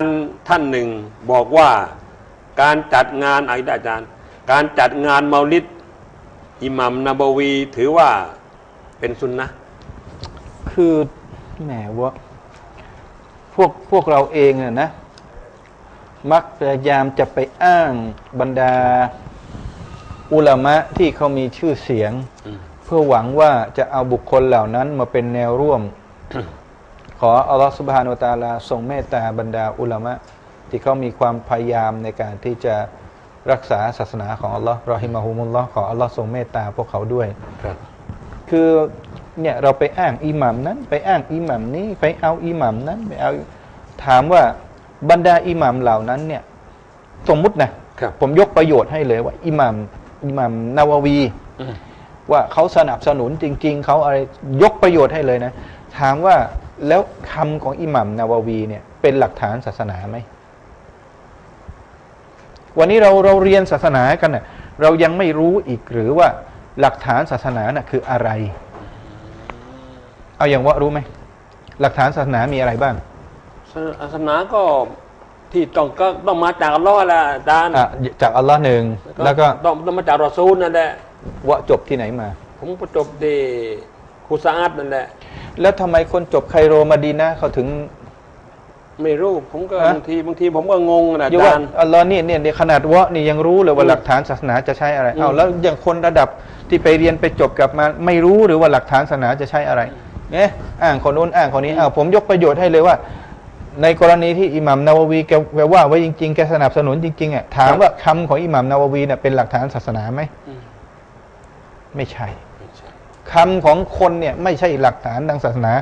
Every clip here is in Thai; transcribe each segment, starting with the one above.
ารย์ท่านหนึ่งบอกว่าการจัดงานอะไรอาจารย์ การจัดงานเมาลิดอิหมัมนาบวีถือว่าเป็นสุนนะห์คือแหมว่าพวกพวกเราเองน่ะนะ มักพยายามจะไปอ้างบรรดาอุลามะที่เขามีชื่อเสียงอืมเพื่อหวังว่าจะเอาบุคคลเหล่านั้นมาเป็นแนวร่วมข ออัลลอฮฺสุบฮานุวะตะอาลาทรงเมตตาบรรดาอุลามะที่เขามีความพยายามในการที่จะรักษาศาสนาของอัลลอฮ์รอฮิมาฮุมุลลอฮ์ขออัลลอฮ์ทรงเมตตาพวกเขาด้วยครับคือเนี่ยเราไปอ้างอิหมัมนั้น ไปอ้างอิหมัมนี้ไปเอาอิหมัมนั้นไปเอาถามว่าบรรดาอิหมัมเหล่านั้นเนี่ยสมมุตินะครับผมยกประโยชน์ให้เลยว่าอิหมัมอิหมัมนาวาวีอืมว่าเขาสนับสนุนจริง ๆเขาอะไรยกประโยชน์ให้เลยนะ ถามว่า แล้วคำของอิหมัมนาวาวีเนี่ยเป็นหลักฐานศาสนาไหม วันนี้เราเราเรียนศาสนากันเน่ะเรายังไม่รู้อีกหรือว่าหลักฐานศาสนาน่ะคืออะไร เอาอย่างว่ารู้ไหม หลักฐานศาสนามีอะไรบ้าง ศาสนาก็ที่ต้องก็ต้องมาจากอัลลอฮ์แหละอาจารย์อะจากอัลลอฮ์หนึ่งแล้วก็ต้องต้องมาจากรอซูลนั่นแหละว่าจบที่ไหนมา ผมก็จบที่ ครูซาอัดนั่นแหละ แล้วทำไมคนจบไคโรมาดีนะเขาถึง ไม่รู้ผมก็ฮะ บางทีบางทีผมก็งงนะอาอยู่จาว่ารย์ อัลลอฮ์เนี่ยเนี่ยเนี่ยขนาดวะนี่ยังรู้เลยว่าอืมหลักฐานศาสนาจะใช้อะไรอืมเอาแล้วอย่างคนระดับที่ไปเรียนไปจบกลับมาไม่รู้หรือว่าหลักฐานศาสนาจะใช้อะไรเนี่ยอ้างคนนู้นอ้างคนนี้อ้าวผมยกประโยชน์ให้เลยว่า ในกรณีที่อิหมัมนาวาวีแกแกว่าไว้จริงๆแกสนับสนุนจริงๆอะถามว่าคำของอิหมัมนาวาวีเนี่ยเป็นหลักฐานศาสนาไหมอืมไม่ใช่ไม่ใช่ คำของคนเนี่ยไม่ใช่หลักฐานทางศาสนา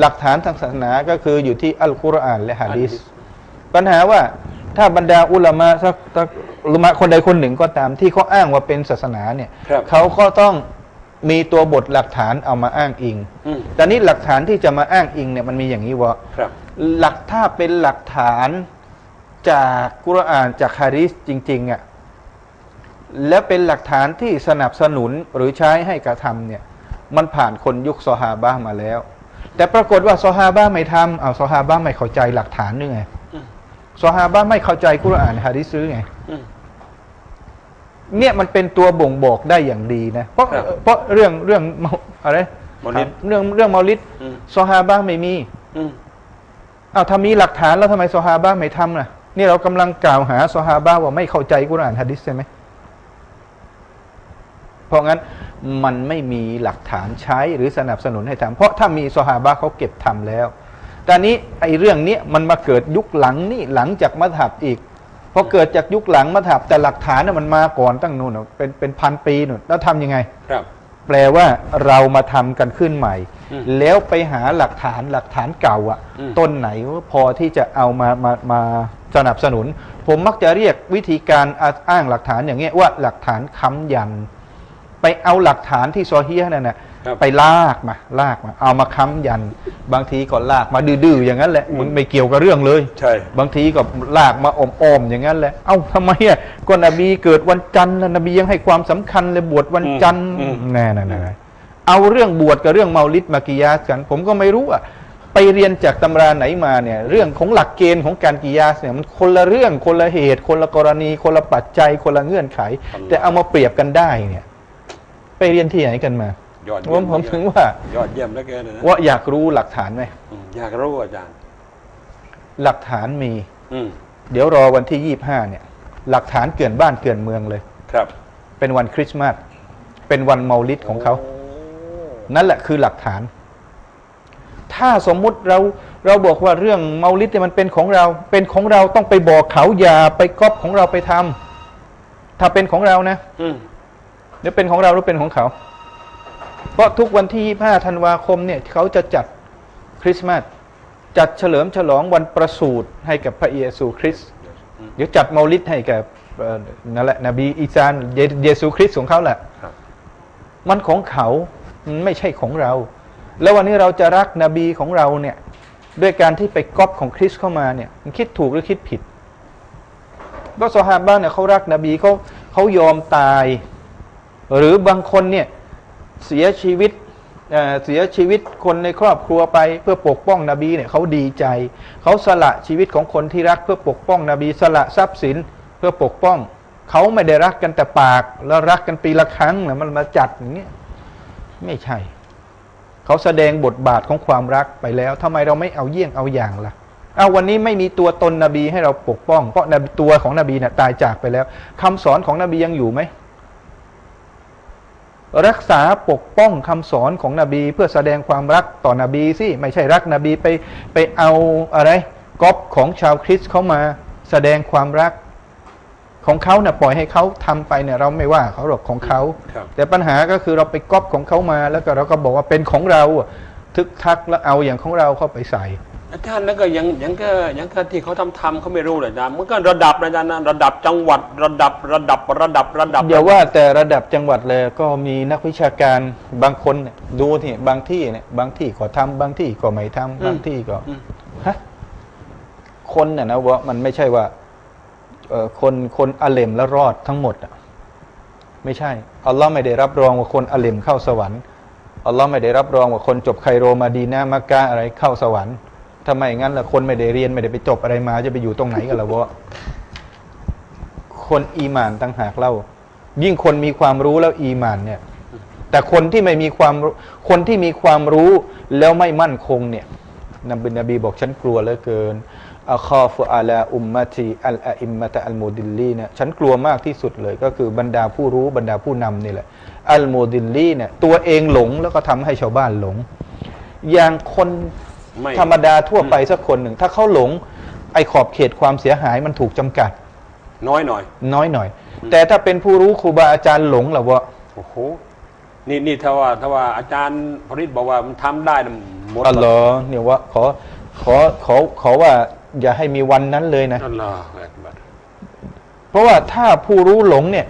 หลักฐานทางศาสนาก็คืออยู่ที่อัลกุรอานและฮะดีษปัญหาว่าถ้าบรรดาอุลามะสักสักอุลามะคนใดคนหนึ่งก็ตามที่เขาอ้างว่าเป็นศาสนาเนี่ยครับเขาก็ต้องมีตัวบทหลักฐานเอามาอ้างอิงอืมแต่นี้หลักฐานที่จะมาอ้างอิงเนี่ยมันมีอย่างนี้ว่าครับหลักถ้าเป็นหลักฐานจากกุรอานจากฮะดีษจริงๆอะและเป็นหลักฐานที่สนับสนุนหรือใช้ให้กระทำเนี่ย มันผ่านคนยุคซอฮาบะห์มาแล้ว แต่ปรากฏว่าซอฮาบะห์ไม่ทำเอาซอฮาบะห์ไม่เข้าใจหลักฐานด้วยไงอืมซอฮาบะห์ไม่เข้าใจกุรอานฮะดิษซื้อไงอืมเนี่ยมันเป็นตัวบ่งบอกได้อย่างดีนะ เพราะครับเพราะเรื่องเรื่องเมาอะไรเมาลิดเรื่องเรื่องเมาลิดอืมซอฮาบะห์ไม่มีอืมอ้าวถ้ามีหลักฐานแล้วทำไมซอฮาบะห์ไม่ทำล่ะนี่เรากำลังกล่าวหาซอฮาบะห์ว่าไม่เข้าใจกุรอานฮะดิษใช่ไหมเพราะงั้น มันไม่มีหลักฐานใช้หรือสนับสนุนให้ทำเพราะถ้ามีซอฮาบะห์เขาเก็บทำแล้วแต่นี้ไอ้เรื่องเนี้ยมันมาเกิดยุคหลังนี่หลังจากมัธยับอีกพอเกิดจากยุคหลังมัธยับแต่หลักฐานน่ะมันมาก่อนตั้งนู่นน่ะเป็นเป็นพันปีนู่นแล้วทำยังไง ครับ แปลว่าเรามาทำกันขึ้นใหม่อืมแล้วไปหาหลักฐานหลักฐานเก่าอะอืมต้นไหนว่าพอที่จะเอามามามาสนับสนุน ผมมักจะเรียกวิธีการอ้างหลักฐานอย่างเงี้ยว่าหลักฐานค้ำยัน ไปเอาหลักฐานที่ซอเฮียนั่นน่ะครับไปลากมาลากมาเอามาค้ำยัน บางทีก็ลากมาดื้อๆอย่างนั้นแหละมันไม่เกี่ยวกับเรื่องเลยใช่ บางทีก็ลากมาอ้อมๆอย่างนั้นแหละเอ้าทำไมอะก็นบีเกิดวันจันทร์น่ะนบียังให้ความสำคัญเลยบวชวันจันทร์อืมแน่น่ะๆเอาเรื่องบวชกับเรื่องเมาลิดมากิยาสกัน ผมก็ไม่รู้อะไปเรียนจากตำราไหนมาเนี่ยเรื่องของหลักเกณฑ์ของการกิยาสเนี่ยมันคนละเรื่องคนละเหตุ คนละกรณี คนละปัจจัยคนละเงื่อนไข แต่เอามาเปรียบกันได้เนี่ย ไปเรียนที่ไหนกันมายอดผเยี่ยมมผมถึงว่า ยอดเยี่ยมเหลือเกินนะว่าอยากรู้หลักฐานไหมอืมอยากรู้อาจารย์ หลักฐานมี อืมเดี๋ยวรอวันที่ยี่ห้าเนี่ย หลักฐานเกลื่อนบ้านเกลื่อนเมืองเลย ครับเป็นวันคริสต์มาสเป็นวันเมาลิดของเขานั่นแหละคือหลักฐาน ถ้าสมมุติเราเราบอกว่าเรื่องเมาลิดเนี่ยมันเป็นของเรา เป็นของเราต้องไปบอกเขาอย่าไปก๊อปของเราไปทำถ้าเป็นของเรานะ อืม หรือเป็นของเราหรือเป็นของเขา เพราะทุกวันที่ 25 ธันวาคมเนี่ยเขาจะจัดคริสต์มาสจัดเฉลิมฉลองวันประสูติให้กับพระเยซูคริสต์เดี๋ยวจัดเมาลิดให้กับนั่นแหละนบีอีสานเยซูคริสต์ของเขาแหละมันของเขาไม่ใช่ของเรา แล้ววันนี้เราจะรักนบีของเราเนี่ยด้วยการที่ไปก๊อปของคริสเข้ามาเนี่ยมันคิดถูกหรือคิดผิด ก็ซอฮาบะห์เนี่ยเขารักนบีเขาเขายอมตาย หรือบางคนเนี่ยเสียชีวิตเเสียชีวิตคนในครอบครัวไปเพื่อปกป้องนบีเนี่ยเขาดีใจ เขาสละชีวิตของคนที่รักเพื่อปกป้องนบีสละทรัพย์สินเพื่อปกป้อง เขาไม่ได้รักกันแต่ปาก แล้วรักกันปีละครั้งนะมันมาจัดอย่างเงี้ยไม่ใช่ เขาแสดงบทบาทของความรักไปแล้วทำไมเราไม่เอาเยี่ยงเอาอย่างล่ะเอาวันนี้ไม่มีตัวตนนบีให้เราปกป้อง เพราะตัวของนบีเนี่ยตายจากไปแล้วคำสอนของนบียังอยู่ไหม รักษาปกป้องคำสอนของนบี เพื่อแสดงความรักต่อนบีสิไม่ใช่รักนบีไปไปเอาอะไรก๊อปของชาวคริสต์เขามาแสดงความรักของเขาเนี่ยปล่อยให้เขาทำไปเนี่ยเราไม่ว่าเขาหรอกของเขาครับแต่ปัญหาก็คือเราไปก๊อปของเขามาแล้วก็เราก็บอกว่าเป็นของเราอะทึกทักแล้วเอาอย่างของเราเข้าไปใส่ อาจารย์แล้วก็ยังยังก็ยังก็ที่เขาทำทำเขาไม่รู้เลยอาจารย์มันก็ระดับนะอาจารย์นะระดับจังหวัดระดับระดับระดับระดับอย่าว่าแต่ระดับจังหวัดเลยก็มีนักวิชาการบางคนเนี่ยดูที่บางที่เนี่ยบางที่ก็ทำบางที่ก็ไม่ทำบางที่ก็อืมฮะคนน่ะนะว่ามันไม่ใช่ว่าเอ่อคนคนอาเลมแล้วรอดทั้งหมดอะไม่ใช่อัลลอฮ์ไม่ได้รับรองว่าคนอาเลมเข้าสวรรค์อัลลอฮ์ไม่ได้รับรองว่าคนจบไคโรมาดีนามักกะอะไรเข้าสวรรค์ ทำไมงั้นล่ะคนไม่ได้เรียนไม่ได้ไปจบอะไรมา จะไปอยู่ตรงไหนกันล่ะวะคนอีหมานต่างหากเล่า ยิ่งคนมีความรู้แล้วอีหมานเนี่ย แต่คนที่ไม่มีความคนที่มีความรู้แล้วไม่มั่นคงเนี่ยนบีนบีบอกฉันกลัวเหลือเกินอัคอฟอาลาอุมมะตีอัลอะอิมมะตะอัลโมดิลลีเนี่ยฉันกลัวมากที่สุดเลย ก็คือบรรดาผู้รู้บรรดาผู้นำนี่แหละอัลโมดิลลีเนี่ยตัวเองหลงแล้วก็ทำให้ชาวบ้านหลง อย่างคน ไม่ ธรรมดาทั่วไปสักคนหนึ่ง ถ้าเขาหลงไอ้ขอบเขตความเสียหายมันถูกจำกัด น้อยหน่อย น้อยหน่อย แต่ถ้าเป็นผู้รู้ครูบาอาจารย์หลงล่ะวะโอ้โหนี่นี่ถ้าว่าถ้าว่าอาจารย์พริตบอกว่ามันทำได้นะหมดอัลลอฮ์เนี่ยว่าขอขอขอขอว่าอย่าให้มีวันนั้นเลยนะ อัลลอฮฺอักบัรเพราะว่าถ้าผู้รู้หลงเนี่ย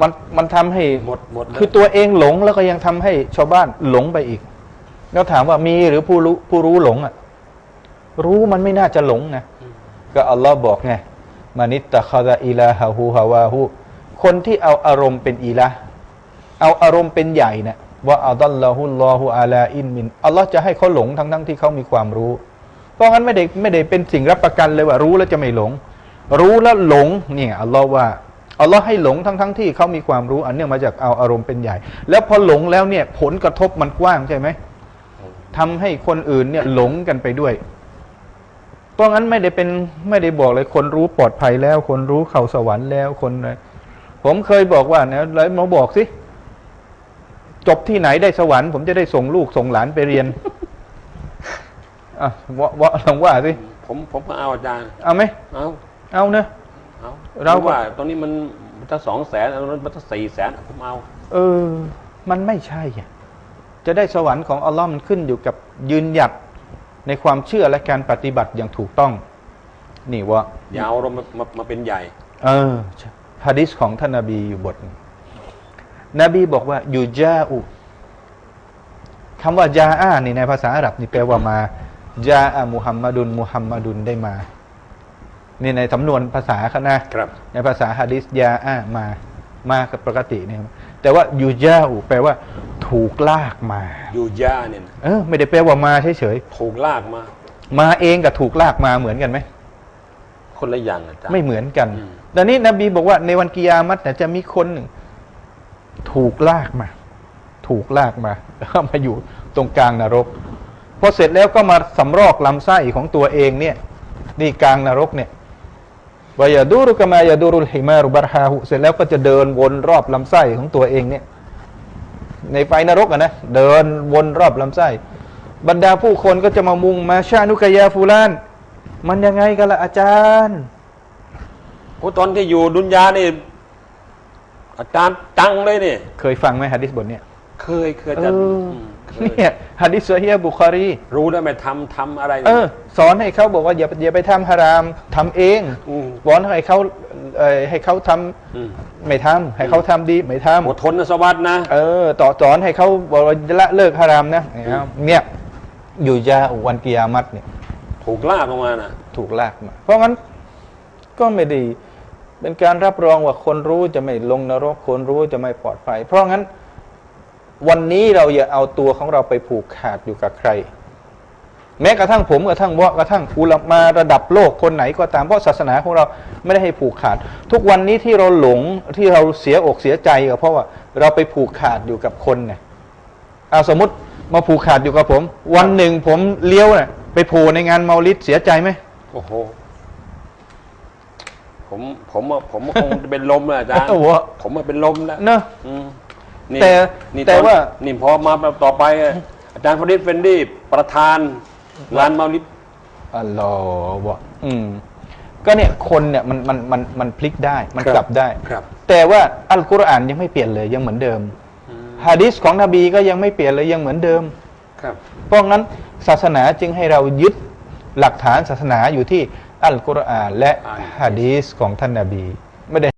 มันมันทำให้หมดหมดเลย คือตัวเองหลงแล้วก็ยังทำให้ชาวบ้านหลงไปอีก แล้วถามว่ามีหรือผู้รู้ผู้รู้หลงอะ รู้มันไม่น่าจะหลงนะก็อัลลอฮ์บอกไงมานิตตะคาดะอิลาฮะฮูฮาวาฮูคนที่เอาอารมณ์เป็นอีละเอาอารมณ์เป็นใหญ่เนี่ยว่าอัลลอฮุลลอฮุอาลาอินมินอัลลอฮ์จะให้เขาหลงทั้งทั้งๆที่เขามีความรู้ เพราะงั้นไม่ได้ไม่ได้เป็นสิ่งรับประกันเลยว่ารู้แล้วจะไม่หลง รู้แล้วหลงเนี่ยอัลลอฮ์ว่าอัลลอฮ์ให้หลงทั้งทั้งๆที่เขามีความรู้ อันเนื่องมาจากเอาอารมณ์เป็นใหญ่ แล้วพอหลงแล้วเนี่ยผลกระทบมันกว้างใช่ไหม ทำให้คนอื่นเนี่ยหลงกันไปด้วยเพราะงั้นไม่ได้เป็นไม่ได้บอกเลยคนรู้ปลอดภัยแล้ว คนรู้เข้าสวรรค์แล้วคนอะไรผมเคยบอกว่าเนี่ยแล้วมาบอกสิจบที่ไหนได้สวรรค์ผมจะได้ส่งลูกส่งหลานไปเรียนอะว่าว่าลองว่าสิผมผมก็เอาอาจารย์เอาไหมเอาเอาเนอะเอาเราก็ว่าตอนนี้มันมันตั้งสองแสนอันนั้นมันตั้งสี่แสนผมเอาเออ มันไม่ใช่อะ จะได้สวรรค์ของอัลลอฮ์มันขึ้นอยู่กับยืนหยัดในความเชื่อและการปฏิบัติอย่างถูกต้อง นี่วะอย่าเอาเรามามามาเป็นใหญ่ เออฮะดิษของท่านนาบีอยู่บทหนึ่งนบีบอกว่ายูจาอุคำว่าจาอานี่ในภาษาอาหรับนี่แปลว่ามาจาอามุฮัมมัดุนมุฮัมมัดุนได้มา นี่ในสำนวนภาษาเขานะครับ ในภาษาฮะดิษยาอามา มากับปกติเนี่ยครับแต่ว่ายูจาอุแปลว่า ถูกลากมาอยู่ย่าเนี่ยนะเออไม่ได้แปลว่ามาเฉยถูกลากมา ๆมาเองกับถูกลากมาเหมือนกันไหม คนละอย่างอาจารย์ ไม่เหมือนกัน อืม ดังนี้นบีบอกว่าในวันกิยามัตเนี่ยจะมีคนหนึ่ง ถูกลากมา ถูกลากมา แล้วมาอยู่ตรงกลางนรก พอเสร็จแล้วก็มาสำรอกลำไส้ของตัวเองเนี่ย นี่กลางนรกเนี่ยวายาดูรุกามายาดูรุลฮิมารุบารฮาหุเสร็จแล้วก็จะเดินวนรอบลำไส้ของตัวเองเนี่ย ในไฟนรกอะนะเดินวนรอบลำไส้บรรดาผู้คนก็จะมามุงมาชานุกายาฟูลานมันยังไงกันล่ะอาจารย์โอ้ตอนที่อยู่ดุนยานี่อาจารย์จังเลยนี่ เคยฟังไหมฮะดิษบทเนี้ยเคยเคยอาจารย์ เออมเคยเนี่ยฮะดิษซอฮีฮ์บุคารี รู้ได้ไหมทำทำอะไรเออ สอนให้เขาบอกว่าอย่าอย่าไปทำฮารามทำเองมสอนให้เขาเอ่อให้เขาทำอืมไม่ทำให้เขาทำดีไม่ทำ อดทนนะสวัสดนะ เออต่อสอนให้เขาบอกว่าละเลิกฮารามนะเนี่ยเนี่ยอยู่ยาวันกิยามัตเนี่ยถูกลากออกมาน่ะถูกลากมา เพราะงั้นก็ไม่ดี เป็นการรับรองว่าคนรู้จะไม่ลงนรกคนรู้จะไม่ปลอดภัย เพราะงั้น วันนี้เราอย่าเอาตัวของเราไปผูกขาดอยู่กับใคร แม้กระทั่งผมกระทั่งวะกระทั่งอุลามาระดับโลกคนไหนก็ตามเพราะศาสนาของเราไม่ได้ให้ผูกขาด ทุกวันนี้ที่เราหลงที่เราเสียอกเสียใจก็เพราะว่าเราไปผูกขาดอยู่กับคนเนี่ยเอาสมมติมาผูกขาดอยู่กับผม วันหนึ่งผมเลี้ยวเนี่ยไปโผล่ในงานเมาลิดเสียใจไหมโอ้โหผมผมว่าผมคงจะเป็นลมเลยอาจารย์โอ้โหผมมาเป็นลมแล้วเนอะอืม นี่แต่นี่แต่อนว่านี่พอมาแบบต่อไปอะอาจารย์ฟริดเฟนดี้ประธานงานเมาลิดอัลลอฮ์วะอืม ก็เนี่ยคนเนี่ยมันมันมันมันพลิกได้มันกลับได้ ครับ แต่ว่าอัลกุรอานยังไม่เปลี่ยนเลยยังเหมือนเดิมอืมฮะดิษของนบีก็ยังไม่เปลี่ยนเลยยังเหมือนเดิม ครับ เพราะงั้นศาสนาจึงให้เรายึดหลักฐานศาสนาอยู่ที่อัลกุรอานและฮะดีษของท่านนบีไม่ได้